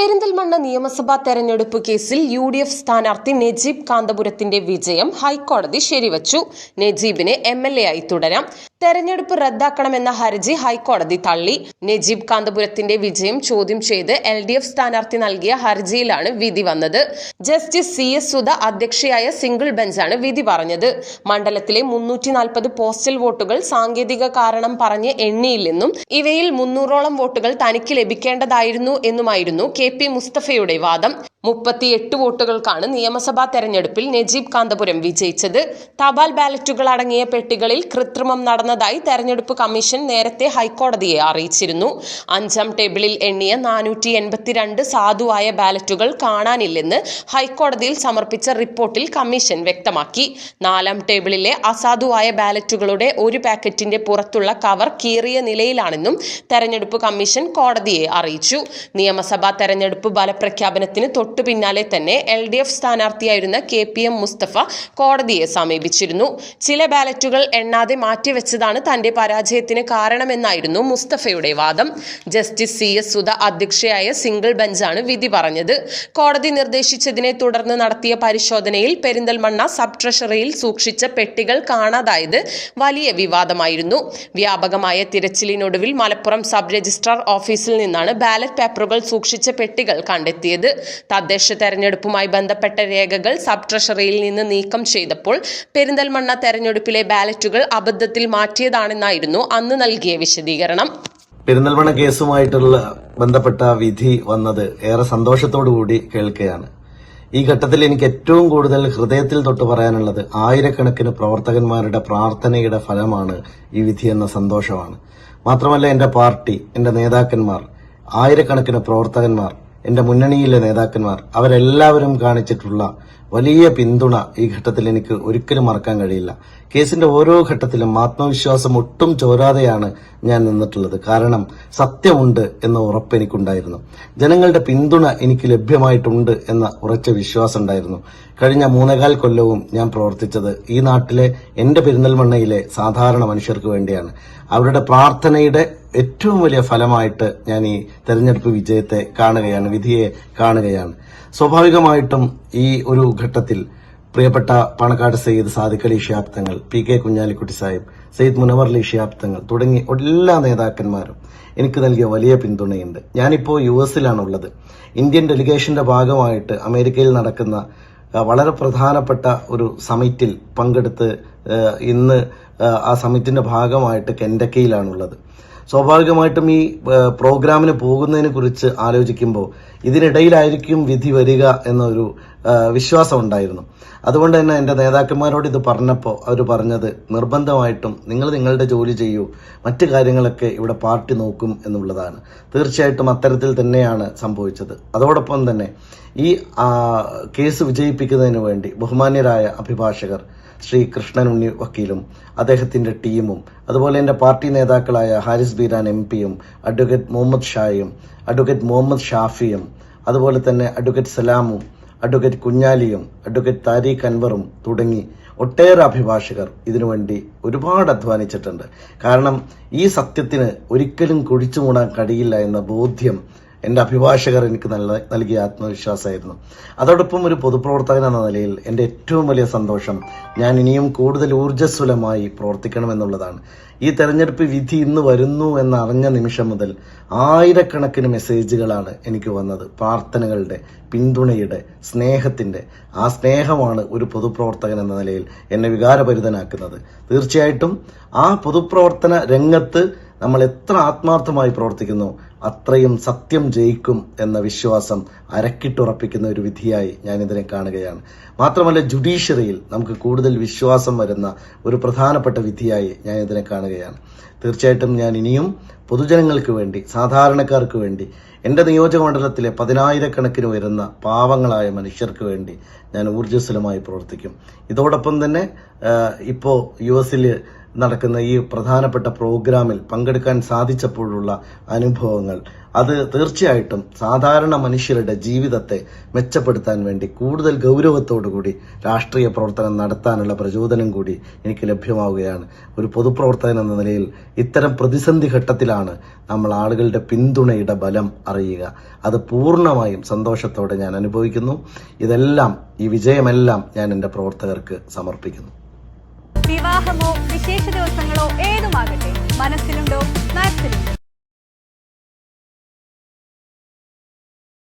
പെരിന്തൽമണ്ണ നിയമസഭാ തെരഞ്ഞെടുപ്പ് കേസിൽ യു ഡി എഫ് സ്ഥാനാർത്ഥി നജീബ് കാന്തപുരത്തിന്റെ വിജയം ഹൈക്കോടതി ശരിവച്ചു. നജീബിനെ എം എൽ എ ആയി തുടരാം. തെരഞ്ഞെടുപ്പ് റദ്ദാക്കണമെന്ന ഹർജി ഹൈക്കോടതി തള്ളി. നജീബ് കാന്തപുരത്തിന്റെ വിജയം ചോദ്യം ചെയ്ത് എൽ ഡി എഫ് സ്ഥാനാർത്ഥി നൽകിയ ഹർജിയിലാണ് വിധി വന്നത്. ജസ്റ്റിസ് സി എസ് സുധ അധ്യക്ഷയായ സിംഗിൾ ബെഞ്ചാണ് വിധി പറഞ്ഞത്. മണ്ഡലത്തിലെ മുന്നൂറ്റി നാൽപ്പത് പോസ്റ്റൽ വോട്ടുകൾ സാങ്കേതിക കാരണം പറഞ്ഞ് എണ്ണിയില്ലെന്നും ഇവയിൽ മുന്നൂറോളം വോട്ടുകൾ തനിക്ക് ലഭിക്കേണ്ടതായിരുന്നു എന്നുമായിരുന്നു കെ. പി മുസ്തഫയുടെ വാദം മുപ്പത്തിയെട്ട് വോട്ടുകൾക്കാണ് നിയമസഭാ തെരഞ്ഞെടുപ്പിൽ നജീബ് കാന്തപുരം വിജയിച്ചത്. തപാൽ ബാലറ്റുകൾ അടങ്ങിയ പെട്ടികളിൽ കൃത്രിമം നടന്നതായി തെരഞ്ഞെടുപ്പ് കമ്മീഷൻ നേരത്തെ ഹൈക്കോടതിയെ അറിയിച്ചിരുന്നു. അഞ്ചാം ടേബിളിൽ എണ്ണിയ നാനൂറ്റി എൺപത്തിരണ്ട് സാധുവായ ബാലറ്റുകൾ കാണാനില്ലെന്ന് ഹൈക്കോടതിയിൽ സമർപ്പിച്ച റിപ്പോർട്ടിൽ കമ്മീഷൻ വ്യക്തമാക്കി. നാലാം ടേബിളിലെ അസാധുവായ ബാലറ്റുകളുടെ ഒരു പാക്കറ്റിന്റെ പുറത്തുള്ള കവർ കീറിയ നിലയിലാണെന്നും തെരഞ്ഞെടുപ്പ് കമ്മീഷൻ കോടതിയെ അറിയിച്ചു. നിയമസഭാ തെരഞ്ഞെടുപ്പ് ഫലപ്രഖ്യാപനത്തിന് തൊട്ടു പിന്നാലെ തന്നെ എൽ ഡി എഫ് സ്ഥാനാർത്ഥിയായിരുന്ന കെ പി എം മുസ്തഫ കോടതിയെ സമീപിച്ചിരുന്നു. ചില ബാലറ്റുകൾ എണ്ണാതെ മാറ്റിവെച്ചതാണ് തന്റെ പരാജയത്തിന് കാരണമെന്നായിരുന്നു മുസ്തഫയുടെ വാദം. ജസ്റ്റിസ് സി എസ് സുധ അധ്യക്ഷയായ സിംഗിൾ ബെഞ്ചാണ് വിധി പറഞ്ഞത്. കോടതി നിർദ്ദേശിച്ചതിനെ തുടർന്ന് നടത്തിയ പരിശോധനയിൽ പെരിന്തൽമണ്ണ സബ് ട്രഷറിയിൽ സൂക്ഷിച്ച പെട്ടികൾ കാണാതായത് വലിയ വിവാദമായിരുന്നു. വ്യാപകമായ തിരച്ചിലിനൊടുവിൽ മലപ്പുറം സബ് രജിസ്ട്രാർ ഓഫീസിൽ നിന്നാണ് ബാലറ്റ് പേപ്പറുകൾ സൂക്ഷിച്ച പെട്ടികൾ കണ്ടെത്തിയത്. തദ്ദേശ തെരഞ്ഞെടുപ്പുമായി ബന്ധപ്പെട്ട രേഖകൾ സബ് ട്രഷറിയിൽ നിന്ന് നീക്കം ചെയ്തപ്പോൾ പെരിന്തൽമണ്ണ തെരഞ്ഞെടുപ്പിലെ ബാലറ്റുകൾ അബദ്ധത്തിൽ മാറ്റിയതാണെന്നായിരുന്നു അന്ന് നൽകിയ വിശദീകരണം. പെരിന്തൽമണ്ണ കേസുമായിട്ടുള്ള ബന്ധപ്പെട്ട വിധി വന്നത് ഏറെ സന്തോഷത്തോടു കൂടി കേൾക്കുകയാണ്. ഈ ഘട്ടത്തിൽ എനിക്ക് ഏറ്റവും കൂടുതൽ ഹൃദയത്തിൽ തൊട്ട് പറയാനുള്ളത് ആയിരക്കണക്കിന് പ്രവർത്തകന്മാരുടെ പ്രാർത്ഥനയുടെ ഫലമാണ് ഈ വിധി എന്ന സന്തോഷമാണ്. മാത്രമല്ല എന്റെ പാർട്ടി എന്റെ നേതാക്കന്മാർ ആയിരക്കണക്കിന് പ്രവർത്തകന്മാർ എന്റെ മുന്നണിയിലെ നേതാക്കന്മാർ അവരെല്ലാവരും കാണിച്ചിട്ടുള്ള വലിയ പിന്തുണ ഈ ഘട്ടത്തിൽ എനിക്ക് ഒരിക്കലും മറക്കാൻ കഴിയില്ല. കേസിന്റെ ഓരോ ഘട്ടത്തിലും ആത്മവിശ്വാസം ഒട്ടും ചോരാതെയാണ് ഞാൻ നിന്നിട്ടുള്ളത്. കാരണം സത്യമുണ്ട് എന്ന ഉറപ്പ് എനിക്കുണ്ടായിരുന്നു. ജനങ്ങളുടെ പിന്തുണ എനിക്ക് ലഭ്യമായിട്ടുണ്ട് എന്ന ഉറച്ച വിശ്വാസം ഉണ്ടായിരുന്നു. കഴിഞ്ഞ മൂന്നേകാൽ കൊല്ലവും ഞാൻ പ്രവർത്തിച്ചത് ഈ നാട്ടിലെ എന്റെ പെരിന്തൽമണ്ണയിലെ സാധാരണ മനുഷ്യർക്ക് വേണ്ടിയാണ്. അവരുടെ പ്രാർത്ഥനയുടെ ഏറ്റവും വലിയ ഫലമായിട്ട് ഞാൻ ഈ തെരഞ്ഞെടുപ്പ് വിജയത്തെ കാണുകയാണ് വിധിയെ കാണുകയാണ്. സ്വാഭാവികമായിട്ടും ഈ ഒരു ഘട്ടത്തിൽ പ്രിയപ്പെട്ട പാണക്കാട് സയ്യിദ് സാദിഖ് അലി ഷിയാബ് തങ്ങൾ പി കെ കുഞ്ഞാലിക്കുട്ടി സാഹിബ് സയ്യിദ് മുനവർ അലി ഷിയാബ് തങ്ങൾ തുടങ്ങി എല്ലാ നേതാക്കന്മാരും എനിക്ക് നൽകിയ വലിയ പിന്തുണയുണ്ട്. ഞാനിപ്പോൾ യു എസിലാണുള്ളത്. ഇന്ത്യൻ ഡെലിഗേഷന്റെ ഭാഗമായിട്ട് അമേരിക്കയിൽ നടക്കുന്ന വളരെ പ്രധാനപ്പെട്ട ഒരു സമിറ്റിൽ പങ്കെടുത്ത് ഇന്ന് ആ, സമിറ്റിന്റെ ഭാഗമായിട്ട് കെൻഡക്കയിലാണുള്ളത് സ്വാഭാവികമായിട്ടും ഈ പ്രോഗ്രാമിന് പോകുന്നതിനെ കുറിച്ച് ആലോചിക്കുമ്പോൾ ഇതിനിടയിലായിരിക്കും വിധി വരിക എന്നൊരു വിശ്വാസം ഉണ്ടായിരുന്നു. അതുകൊണ്ട് തന്നെ എന്റെ നേതാക്കന്മാരോട് ഇത് പറഞ്ഞപ്പോൾ അവർ പറഞ്ഞത് നിർബന്ധമായിട്ടും നിങ്ങൾ നിങ്ങളുടെ ജോലി ചെയ്യൂ മറ്റു കാര്യങ്ങളൊക്കെ ഇവിടെ പാർട്ടി നോക്കും എന്നുള്ളതാണ്. തീർച്ചയായിട്ടും അത്തരത്തിൽ തന്നെയാണ് സംഭവിച്ചത്. അതോടൊപ്പം തന്നെ ഈ കേസ് വിജയിപ്പിക്കുന്നതിന് വേണ്ടി ബഹുമാന്യരായ അഭിഭാഷകർ ശ്രീ കൃഷ്ണൻ ഉണ്ണി വക്കീലും അദ്ദേഹത്തിന്റെ ടീമും അതുപോലെ എന്റെ പാർട്ടി നേതാക്കളായ ഹാരിസ് ബീരാൻ എം പിയും അഡ്വക്കേറ്റ് മുഹമ്മദ് ഷായും അഡ്വക്കേറ്റ് മുഹമ്മദ് ഷാഫിയും അതുപോലെ തന്നെ അഡ്വക്കേറ്റ് സലാമും അഡ്വക്കേറ്റ് കുഞ്ഞാലിയും അഡ്വക്കേറ്റ് താരിഖ് അൻവറും തുടങ്ങി ഒട്ടേറെ അഭിഭാഷകർ ഇതിനുവേണ്ടി ഒരുപാട് അധ്വാനിച്ചിട്ടുണ്ട്. കാരണം ഈ സത്യത്തിന് ഒരിക്കലും കുഴിച്ചു മൂടാൻ കഴിയില്ല എന്ന ബോധ്യം എന്റെ അഭിഭാഷകർ എനിക്ക് നല്ല നൽകിയ ആത്മവിശ്വാസമായിരുന്നു. അതോടൊപ്പം ഒരു പൊതുപ്രവർത്തകൻ എന്ന നിലയിൽ എന്റെ ഏറ്റവും വലിയ സന്തോഷം ഞാൻ ഇനിയും കൂടുതൽ ഊർജസ്വലമായി പ്രവർത്തിക്കണമെന്നുള്ളതാണ്. ഈ തെരഞ്ഞെടുപ്പ് വിധി ഇന്ന് വരുന്നു എന്നറിഞ്ഞ നിമിഷം മുതൽ ആയിരക്കണക്കിന് മെസ്സേജുകളാണ് എനിക്ക് വന്നത്. പ്രാർത്ഥനകളുടെ പിന്തുണയുടെ സ്നേഹത്തിന്റെ ആ സ്നേഹമാണ് ഒരു പൊതുപ്രവർത്തകൻ എന്ന നിലയിൽ എന്നെ വികാരഭരിതനാക്കുന്നത്. തീർച്ചയായിട്ടും ആ പൊതുപ്രവർത്തന രംഗത്ത് നമ്മൾ എത്ര ആത്മാർത്ഥമായി പ്രവർത്തിക്കുന്നു അത്രയും സത്യം ജയിക്കും എന്ന വിശ്വാസം അരക്കിട്ടുറപ്പിക്കുന്ന ഒരു വിധിയായി ഞാൻ ഇതിനെ കാണുകയാണ്. മാത്രമല്ല ജുഡീഷ്യറിയിൽ നമുക്ക് കൂടുതൽ വിശ്വാസം വരുന്ന ഒരു പ്രധാനപ്പെട്ട വിധിയായി ഞാൻ ഇതിനെ കാണുകയാണ്. തീർച്ചയായിട്ടും ഞാൻ ഇനിയും പൊതുജനങ്ങൾക്ക് വേണ്ടി സാധാരണക്കാർക്ക് വേണ്ടി എന്റെ നിയോജക മണ്ഡലത്തിലെ പതിനായിരക്കണക്കിന് വരുന്ന പാവങ്ങളായ മനുഷ്യർക്ക് വേണ്ടി ഞാൻ ഊർജസ്വലമായി പ്രവർത്തിക്കും. ഇതോടൊപ്പം തന്നെ ഇപ്പോൾ യു എസിൽ നടക്കുന്ന ഈ പ്രധാനപ്പെട്ട പ്രോഗ്രാമിൽ പങ്കെടുക്കാൻ സാധിച്ചപ്പോഴുള്ള അനുഭവങ്ങൾ. അത് തീർച്ചയായിട്ടും സാധാരണ മനുഷ്യരുടെ ജീവിതത്തെ മെച്ചപ്പെടുത്താൻ വേണ്ടി കൂടുതൽ ഗൗരവത്തോടുകൂടി രാഷ്ട്രീയ പ്രവർത്തനം നടത്താനുള്ള പ്രചോദനം കൂടി എനിക്ക് ലഭ്യമാവുകയാണ്. ഒരു പൊതുപ്രവർത്തകൻ എന്ന നിലയിൽ ഇത്തരം പ്രതിസന്ധി ഘട്ടത്തിലാണ് നമ്മൾ ആളുകളുടെ പിന്തുണയുടെ ബലം അറിയുക. അത് പൂർണമായും സന്തോഷത്തോടെ ഞാൻ അനുഭവിക്കുന്നു. ഇതെല്ലാം ഈ വിജയമെല്ലാം ഞാൻ എന്റെ പ്രവർത്തകർക്ക് സമർപ്പിക്കുന്നു. വിവാഹമോ വിശേഷ ദിവസങ്ങളോ ഏതുമാകട്ടെ മനസ്സിലുണ്ടോ മാക്സിൽ